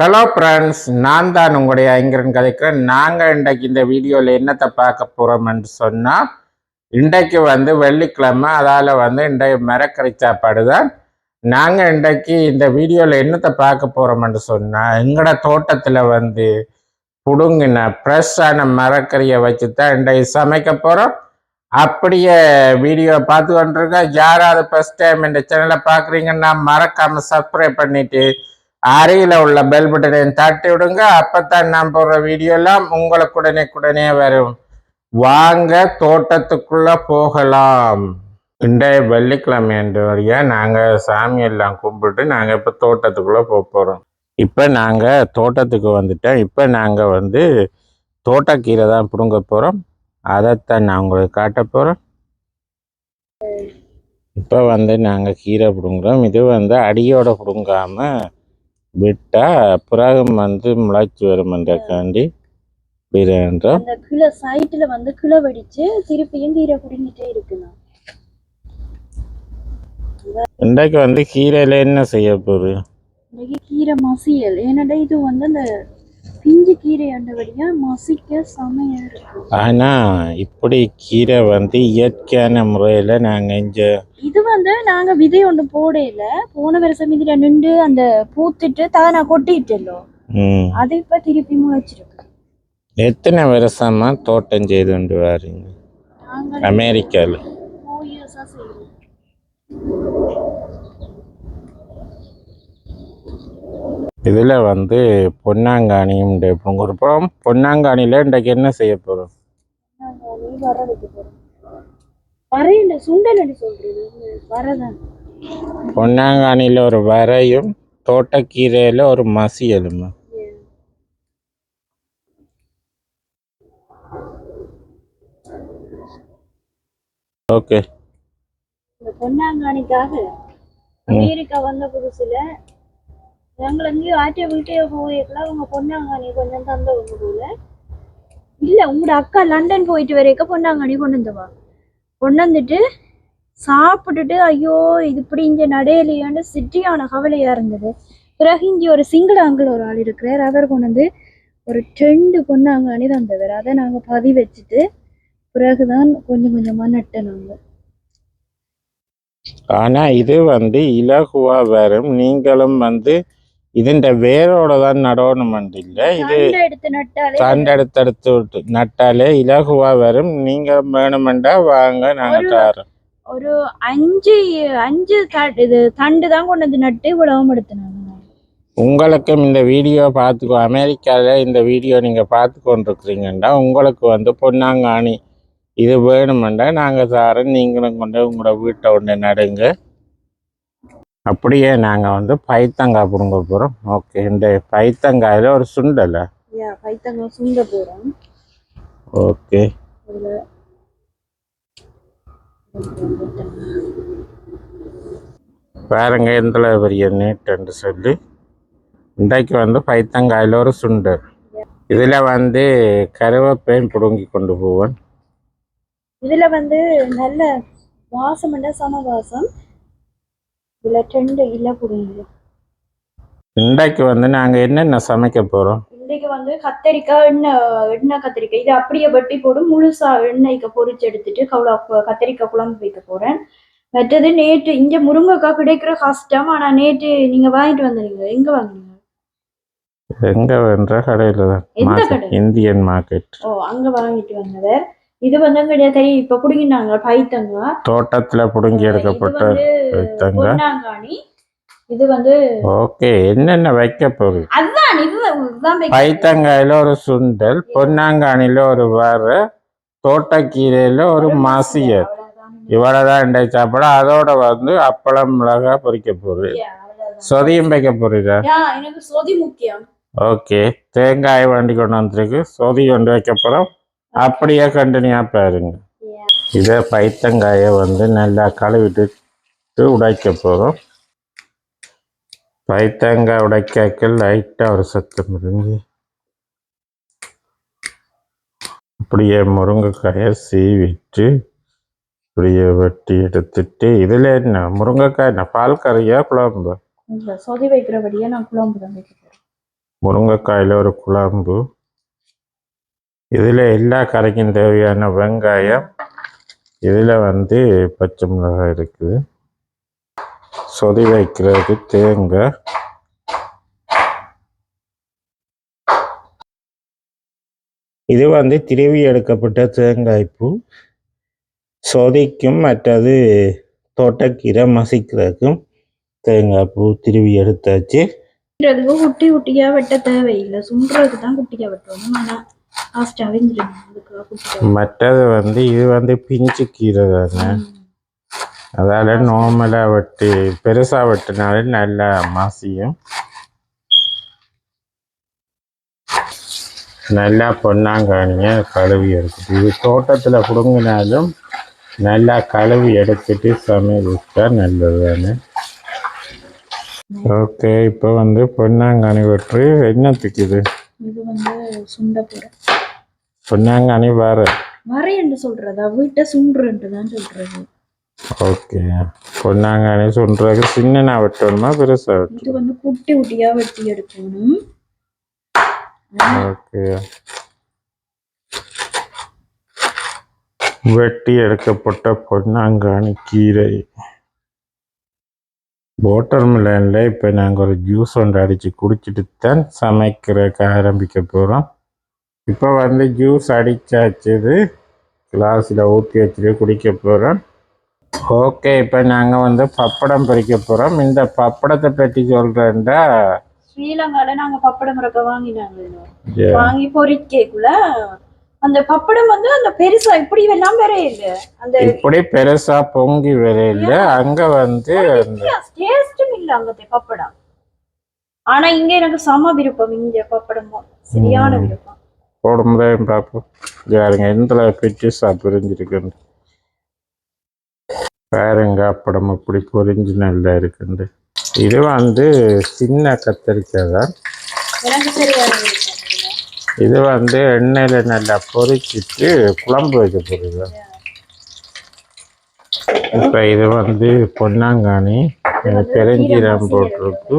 Hello friends நான் தான் உங்களுடைய ஐங்கரன் கதைக்கிறேன். நாங்கள் இன்றைக்கு இந்த வீடியோவில் என்னத்தை பார்க்க போகிறோம்னு சொன்னால் இன்றைக்கு வந்து வெள்ளிக்கிழமை அதால் வந்து இன்றைய மரக்கறி சாப்பாடு தான். நாங்கள் இன்றைக்கு இந்த வீடியோவில் என்னத்தை பார்க்க போகிறோம்னு சொன்னால் எங்களோட தோட்டத்தில் வந்து புடுங்கின ஃப்ரெஷ்ஷான மரக்கறியை வச்சு தான் இன்றைக்கு சமைக்க போகிறோம் அப்படியே வீடியோ பார்த்து கொண்டிருக்கேன் யாராவது ஃபஸ்ட் டைம் இந்த சேனலை பார்க்குறீங்கன்னா மறக்காமல் சப்ஸ்கிரைப் பண்ணிவிட்டு அறையில் உள்ள பெல் பட்டனையும் தட்டி விடுங்க. அப்பத்தான் நான் போடுற வீடியோலாம் உங்களுக்கு உடனே உடனே வரும். வாங்க தோட்டத்துக்குள்ள போகலாம். இன்றைய வெள்ளிக்கிழமை என்று வழியா நாங்கள் சாமி எல்லாம் கும்பிட்டு நாங்கள் இப்போ தோட்டத்துக்குள்ளே போக போகிறோம் இப்போ நாங்கள் தோட்டத்துக்கு வந்துட்டோம். இப்போ நாங்கள் வந்து தோட்டக்கீரை தான் பிடுங்க போகிறோம் அதைத்தான் நான் உங்களுக்கு காட்ட போகிறோம் இப்போ வந்து நாங்கள் கீரை பிடுங்குறோம். இது வந்து அடியோட பிடுங்காமல் விட்டா புறாகம் வந்து முளைச்சி வருமன்றக்காண்டி விடுன்றோம் அந்த கிளை சைட்டுல வந்து கிளை வெடிச்சு திருப்பியும் கீரை குடிங்கிட்டே இருக்குண்ணா. இன்றைக்கு வந்து கீரையில் என்ன செய்ய போகுது? இன்னைக்கு கீரை மசியல். ஏன்னாடா இது வந்து அந்த பிஞ்சு கீரை ஆண்டபடியா மசிக்க செமையா இருக்கு ஆனால் இப்படி கீரை வந்து இயற்கையான முறையில் நாங்கள் இங்கே இது வந்து நாங்க விதை ஒன்று போடையில போன வருஷம் இதுல நின்று அந்த பூத்துட்டு தானா கொட்டிட்டല്ലോ ம், அது இப்ப திருப்பி முளைச்சிருக்கு. எத்தனை வருஷமாக தோட்டம் செய்து கொண்டு வாரீங்க? நாங்க அமெரிக்காவில் இதில் வந்து பொன்னாங்கானியும் பிடுங்குறப்போம் பொன்னாங்கானியில் இன்றைக்கு என்ன செய்ய போகிறோம் பொன்னாங்கானியில் ஒரு வரையும் தோட்டக்கீரையில் ஒரு மசியலும். ஓகே. இந்த பொன்னாங்கானிக்காக அமெரிக்கா வந்த புதுசுல எங்களை எங்கேயும் ஆட்டிய வீட்டையோ போயிருக்கலாம் அவங்க பொன்னாங்கானி கொஞ்சம் தந்தவங்க போல இல்ல உங்களோட அக்கா லண்டன் போயிட்டு வரைக்க நீ கொண்டு வந்தவா கொண்டு வந்துட்டு சாப்பிட்டுட்டு ஐயோ இது இப்படி இங்கே நடையிலையாண்டு சிட்டியான கவலையா இருந்தது. பிறகு இங்கே ஒரு சிங்கிள் அங்கிள் ஒரு ஆள் இருக்கிறார். அவர் கொண்டு வந்து ஒரு டெண்டு பொண்ணாங்க அணி தந்தவர். அதை நாங்க பதி வச்சுட்டு பிறகுதான் கொஞ்சம் கொஞ்சமா நட்டினாங்க ஆனால் இது வந்து இலகுவாக வரும். நீங்களும் வந்து ഇതിന്റെ വേരോടെ தான் நடணுமென்று இல்லை இது சண்டை எடுத்து நட்டாலே தண்டெடுத்தெடுத்து விட்டு நட்டாலே இலகுவா வரும் நீங்க வேணுமெண்டா வாங்க நாங்க ஒரு- தரோம் ஒரு அஞ்சு அஞ்சு த- இது தண்டு தான் கொண்டு வந்து நட்டு இவ்வளவும் எடுத்துனாங்க உங்களுக்கும் இந்த வீடியோ பார்த்துக்கோ அமெரிக்காவில் இந்த வீடியோ நீங்கள் பார்த்து கொண்டிருக்கிறீங்கன்னா உங்களுக்கு வந்து பொன்னாங்காணி இது வேணுமெண்டா நாங்கள் தரோம் நீங்களும் கொண்டு உங்களோட வீட்டை கொண்டு நடுங்க அப்படியே நாங்கள் வந்து பைத்தங்காய் பிடுங்க போகிறோம் ஓகே இந்த பைத்தங்காயில் ஒரு சுண்டலை. யா பைத்தங்க சுண்ட போறோம். ஓகே பாருங்க எந்த பெரிய நீட்டுன்னு சொல்லி. இன்றைக்கு வந்து பைத்தங்காயில் ஒரு சுண்டல். இதில் வந்து கருவேப்பையும் பிடுங்கி கொண்டு போவேன் இதுல வந்து நல்ல வாசம் சம வாசம் இன்றைக்கு வந்து நாங்கள் என்னென்ன சமைக்க போகிறோம் இன்னைக்கு வந்து கத்தரிக்காய் எண்ணெய் எண்ணெய் கத்திரிக்காய். இது அப்படியே வெட்டி போட்டு முழுசா எண்ணெய்க்கு பொரிச்சு எடுத்துட்டு கவுளா கத்திரிக்காய் குழம்பு வைக்க போறேன். மற்றது நேற்று இங்க முருங்கைக்காய் கிடைக்கிற கஷ்டம் ஆனா நேற்று நீங்க வாங்கிட்டு வந்தீங்க. எங்க வாங்குனீங்க? எங்கே வேண்ட கடையில் தான்? இந்தியன் மார்க்கெட் ஓ அங்க வாங்கிட்டு வந்தவர். இது வந்து கிடையாது தெரியும் இப்ப புடிங்கினாங்க பைத்தங்காய் தோட்டத்தில் பிடுங்கி எடுக்கப்பட்ட பொன்னாங்கானி இது வந்து ஓகே என்னென்ன வைக்க போகுது? அதான் இதுதான் பைத்தங்காயில் ஒரு சுண்டல் பொன்னாங்கானியில் ஒரு வர தோட்டக்கீரையில் ஒரு அவ்வளவுதான். இவ்வளோதான் இன்றைக்கு சாப்பாடு. அதோட வந்து அப்பளம் மிளகா பொரிக்க போகுது. சொதியும் வைக்க யா, எனக்கு சொதி முக்கியம். ஓகே தேங்காய் வண்டி கொண்டு வந்திருக்கு. சொதி கொண்டு வைக்க போகிறோம் அப்படியே கண்டினியூவாக பாருங்க. இதை பைத்தங்காயை வந்து நல்லா கழுவிட்டு உடைக்க போகிறோம் பைத்தங்காய் உடைக்காக்க லைட்டாக ஒரு சத்தம் இருந்துச்சு அப்படியே முருங்கைக்காயை சீவிட்டு இப்படியே வெட்டி எடுத்துட்டு இதில் என்ன? முருங்கைக்காய் என்ன? பால் கறியா குழம்பு? சொதி வைக்கிறபடியே நான் குழம்பு தான் முருங்கைக்காயில் ஒரு குழம்பு. இதில் எல்லா கறிக்கும் தேவையான வெங்காயம். இதில் வந்து பச்சை மிளகாய் இருக்குது சொதி வைக்கிறதுக்கு தேங்காய். இது வந்து திருவி எடுக்கப்பட்ட தேங்காய் பூ. சொதிக்கும் மற்றது தோட்டக்கீரை மசிக்கிறதுக்கும் தேங்காய் பூ திருவி எடுத்தாச்சு. குட்டி குட்டியாக வெட்ட தேவையில்லை. சுண்டுறதுக்கு தான் குட்டியாக வெட்டணும் ஆனால் மற்றது வந்து இது வந்து பிஞ்சு கீரை தானே. அதால நார்மலாக வெட்டி பெருசாக வெட்டினாலே நல்லா மசியும். நல்லா பொன்னாங்கானிய கழுவி எடுக்குது இது தோட்டத்தில் பிடுங்கினாலும் நல்லா கழுவி எடுத்துட்டு சமையல் வச்சா நல்லது தானே. ஓகே இப்போ வந்து பொன்னாங்கானி வெட்டு என்னத்துக்கு இது இது வந்து சுண்ட போற. பொன்னாங்கானி வேறு. மறையண்டு சொல்றதா? வீட்டை சுண்டுறன்ட்டு தான் சொல்றது. ஓகே. பொன்னாங்கானி சொல்றதுக்கு சின்ன வெட்டணுமா பெருசாக வெட்டணும்? இது வந்து குட்டி குட்டியா வெட்டி எடுக்கணும். ஓகே. வெட்டி எடுக்கப்பட்ட பொன்னாங்கானி கீரை. வாட்டர் மிலனில் இப்போ நாங்கள் ஒரு ஜூஸ் ஒன்று அடித்து குடிச்சிட்டு தான் சமைக்கிறதுக்கு ஆரம்பிக்க போகிறோம் இப்போ வந்து ஜூஸ் அடிச்சாச்சுது கிளாஸில் ஊற்றி வச்சுட்டு குடிக்க போகிறோம் ஓகே இப்போ நாங்கள் வந்து பப்படம் பறிக்க போகிறோம் இந்த பப்படத்தை பற்றி சொல்கிறேன்டா ஸ்ரீலங்கால நாங்க பப்படம் வாங்கினாங்க. வாங்கி பொறிக்கக்குள்ள அந்த பப்படம் வந்து அந்த பெருசா இப்படி எல்லாம் வேற இல்ல. அந்த இப்படி பெருசா பொங்கி வரையில அங்க வந்து டேஸ்டும் இல்ல அங்க பப்படம். ஆனா இங்க எனக்கு சம விருப்பம். இங்க பப்படம். சரியான. விருப்பம். போடும்போதே பார்ப்போம் யாருங்க எந்த பிரிட்டிஷா புரிஞ்சிருக்குன்னு. பாருங்க அப்படம் இப்படி பொரிஞ்சு நல்லா இருக்குண்டு இது வந்து சின்ன கத்தரிக்காய் தான். எனக்கு சரியான. இது வந்து எண்ணெயில் நல்லா பொரிச்சிட்டு குழம்பு வைக்க போகுது இப்போ இது வந்து பொன்னாங்கானி பெருஞ்சீரம் போட்டிருக்கு.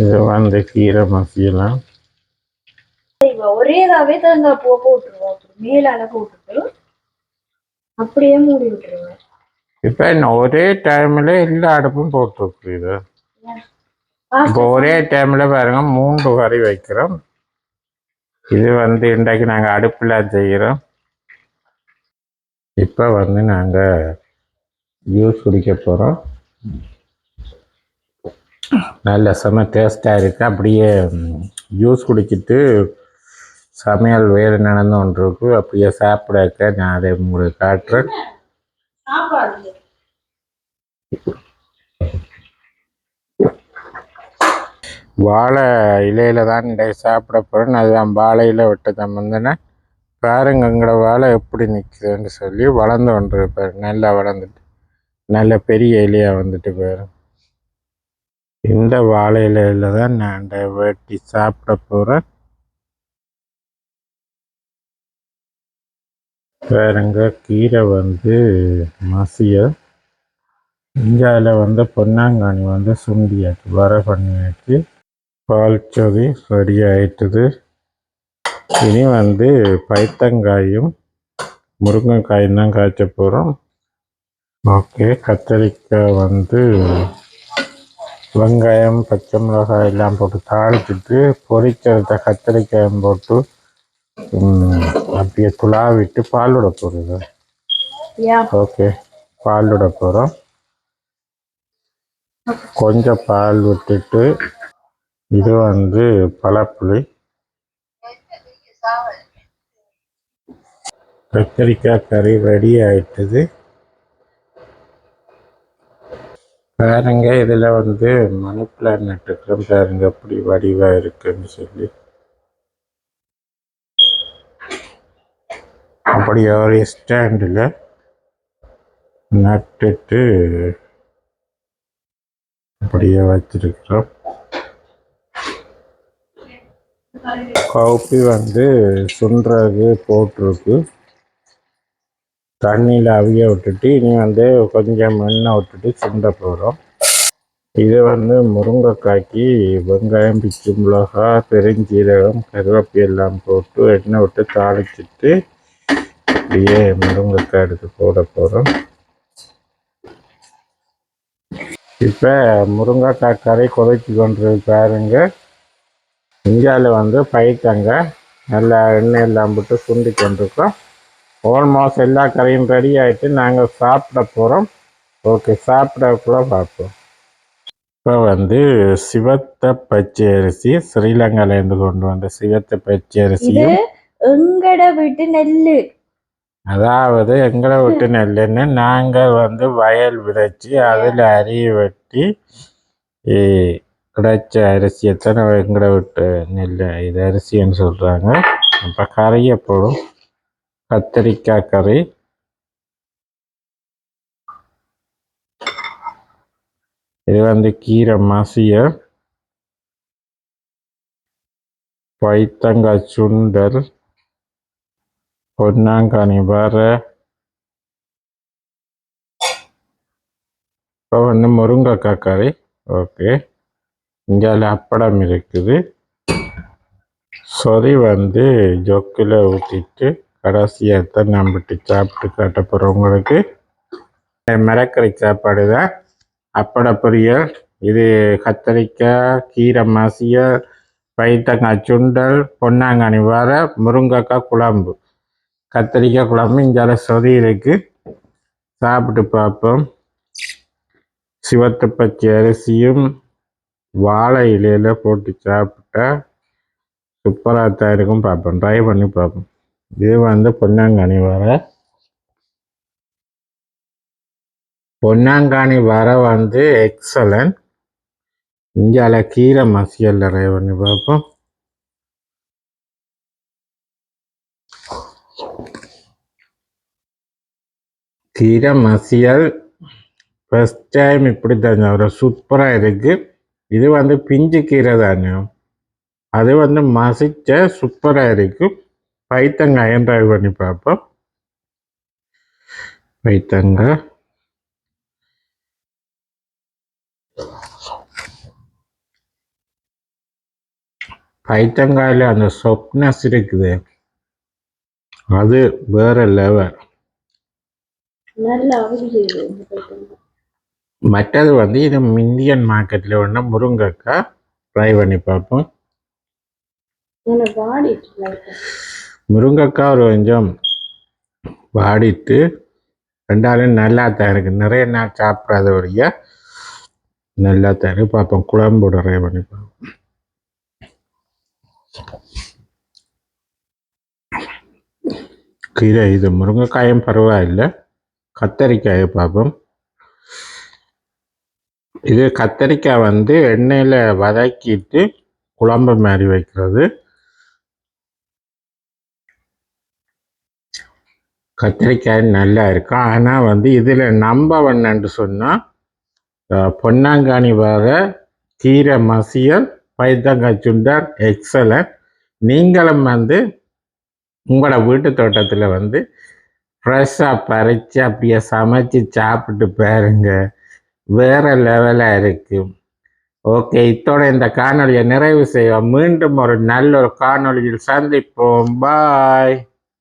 இது வந்து கீரை மசியலாம் இவ ஒரேதாவே தேங்காய் பூ போட்டுருவோம் மேலால போட்டுட்டு அப்படியே மூடி விட்டுருவேன் இப்போ ஒரே டைமில் எல்லா அடுப்பும் போட்டிருக்கு இது. இப்போ ஒரே டைமில் பாருங்க மூன்று கறி வைக்கிறோம். இது வந்து இன்றைக்கு நாங்கள் அடுப்பில் செய்கிறோம். இப்போ வந்து நாங்கள் ஜூஸ் குடிக்க போகிறோம் நல்ல செம டேஸ்ட்டாக இருக்குது அப்படியே ஜூஸ் குடிச்சிட்டு சமையல் வேறு நடந்து ஒன்று இருக்கு அப்படியே சாப்பிடக்க நான் அதை உங்களுக்கு காட்டுறேன் சாப்பாடு வாழை இலையில தான் இன்றைக்கு சாப்பிட போகிறேன் அதுதான் வாழை விட்டு தான் வந்தேன்னா பாருங்க வாழை எப்படி நிற்குதுன்னு சொல்லி வளர்ந்து கொண்டு பாரு. நல்லா வளர்ந்துட்டு நல்ல பெரிய இலையாக வந்துட்டு பாரு. இந்த வாழை இலையில தான் நான் வெட்டி சாப்பிட போகிறேன் பாருங்க கீரை வந்து மசிய. இந்தியாவில் வந்து பொன்னாங்கானி வந்து சுண்டியாச்சு வர பண்ணியாச்சு பால் சொதி ரெடி ஆயிட்டுது இனி வந்து பைத்தங்காயும் முருங்கைக்காயும் தான் காய்ச்ச போகிறோம் ஓகே கத்தரிக்காய் வந்து வெங்காயம் பச்சை மிளகாய் எல்லாம் போட்டு தாளிச்சிட்டு பொரிக்கிறத கத்தரிக்காயும் போட்டு அப்படியே துளா விட்டு பால் விட போகிறது ஓகே பால் விட போகிறோம் கொஞ்சம் பால் விட்டுட்டு இது வந்து பழப்புளி. கத்திரிக்காய் கறி ரெடி ஆயிட்டுது. பாருங்க இதில் வந்து மணி பிளான் நட்டுக்கிறோம் பாருங்க எப்படி வடிவாக இருக்குன்னு சொல்லி. அப்படி ஒரு ஸ்டாண்டில் நட்டுட்டு அப்படியே வச்சிருக்கிறோம். காப்பி வந்து சுண்டுறது போட்டிருக்கு. தண்ணியில் அவிய விட்டுட்டு இனி வந்து கொஞ்சம் எண்ணெய் விட்டுட்டு சுண்ட போகிறோம் இது வந்து முருங்கைக்காய்க்கு வெங்காயம் பிச்சு மிளகா பெருஞ்சீரகம் கருவேப்பி எல்லாம் போட்டு எண்ணெய் விட்டு தாளிச்சிட்டு அப்படியே முருங்கைக்காய் எடுத்து போட போகிறோம் இப்போ முருங்கைக்காய் கரை கொதிச்சு கொண்டு பாருங்க. இந்தியாவில் வந்து பயிர்த்தாங்க நல்லா எண்ணெய் எல்லாம் போட்டு சுண்டி கொண்டிருக்கோம். ஆல்மோஸ்ட் எல்லா கறியும் ரெடி ஆகிட்டு நாங்கள் சாப்பிட போகிறோம் ஓகே சாப்பிடக்குள்ள பார்ப்போம். இப்போ வந்து சிவத்த பச்சை அரிசி ஸ்ரீலங்காலேருந்து கொண்டு வந்த சிவத்த பச்சை அரிசியும் எங்கட வீட்டு நெல்லு. அதாவது எங்களை விட்டு நெல்லுன்னு நாங்கள் வந்து வயல் விதைச்சி அதில் அரிய வெட்டி கிடைச்ச அரிசியை தான் எங்களை விட்டு நெல் இது அரிசின்னு சொல்கிறாங்க அப்போ கறி எப்போதும் கத்திரிக்காய் கறி இது வந்து கீரை மசிய. பைத்தங்காய் சுண்டல். பொன்னாங்கானி வர இப்போ வந்து முருங்கைக்காய் கறி ஓகே. இங்கே அப்படம் இருக்குது. சொறி வந்து ஜொக்கில் ஊற்றிட்டு கடைசியாக தான் நம்பிட்டு சாப்பிட்டு காட்ட போகிறோம் உங்களுக்கு மிரக்கறி சாப்பாடு தான். அப்பட பொரியல் இது கத்தரிக்காய் கீரை மசிய பைத்தங்காய் சுண்டல் பொன்னாங்கானி வர முருங்கைக்காய் குழம்பு. கத்திரிக்காய் குழம்பு இங்கே சொதி இருக்குது சாப்பிட்டு பார்ப்போம். சிவத்து பச்சை அரிசியும் வாழை இலையில போட்டு சாப்பிட்டா சூப்பராக தான் இருக்கும். பார்ப்போம். ட்ரை பண்ணி பார்ப்போம். இது வந்து பொன்னாங்கானி வர. பொன்னாங்கானி வர வந்து எக்ஸலன்ட் இந்தியாவில் கீரை மசியல் ட்ரை பண்ணி பார்ப்போம். கீரை மசியல் ஃபஸ்ட் டைம் இப்படி தாங்க ஒரு சூப்பராக இருக்குது இது வந்து பிஞ்சு கீரை தானே அது வந்து மசிச்ச சூப்பராக இருக்கும் பைத்தங்காயம் ட்ரை பண்ணி பார்ப்போம் பைத்தங்காய். பைத்தங்காயில் அந்த சொப்னஸ் இருக்குது. அது வேற லெவல் நல்லா அவிதி செய்யுது இந்த பைத்தங்காய். மற்றது வந்து இது இந்தியன் மார்க்கெட்டில் ஒன்று முருங்கைக்காய் ட்ரை பண்ணி பார்ப்போம். முருங்கைக்காய் ஒரு கொஞ்சம் வாடிட்டு ரெண்டாலும் நல்லா தான் இருக்கு. நிறைய நாள் சாப்பிடாத வழியா நல்லா தான் இருக்கு. பார்ப்போம். குழம்பு ட்ரை பண்ணி பார்ப்போம். கீரை இது முருங்கைக்காயும் பரவாயில்லை. கத்தரிக்காயை பார்ப்போம். இது கத்தரிக்காய் வந்து எண்ணெயில் வதக்கிட்டு குழம்பு மாதிரி வைக்கிறது. கத்திரிக்காய் நல்லா இருக்கும் ஆனால் வந்து இதில் நம்ப என்னன்னு சொன்னால் பொன்னாங்கானி வர கீரை மசியல் பைத்தங்காய் சுண்டர் எக்ஸலன்ட் நீங்களும் வந்து உங்களோட வீட்டு தோட்டத்தில் வந்து ஃப்ரெஷ்ஷாக பறித்து அப்படியே சமைச்சு சாப்பிட்டு பாருங்கள் வேற லெவலாக இருக்கும். ஓகே இத்தோட இந்த காணொலியை நிறைவு செய்வோம். மீண்டும் ஒரு நல்ல ஒரு காணொளியில் சந்திப்போம். பாய்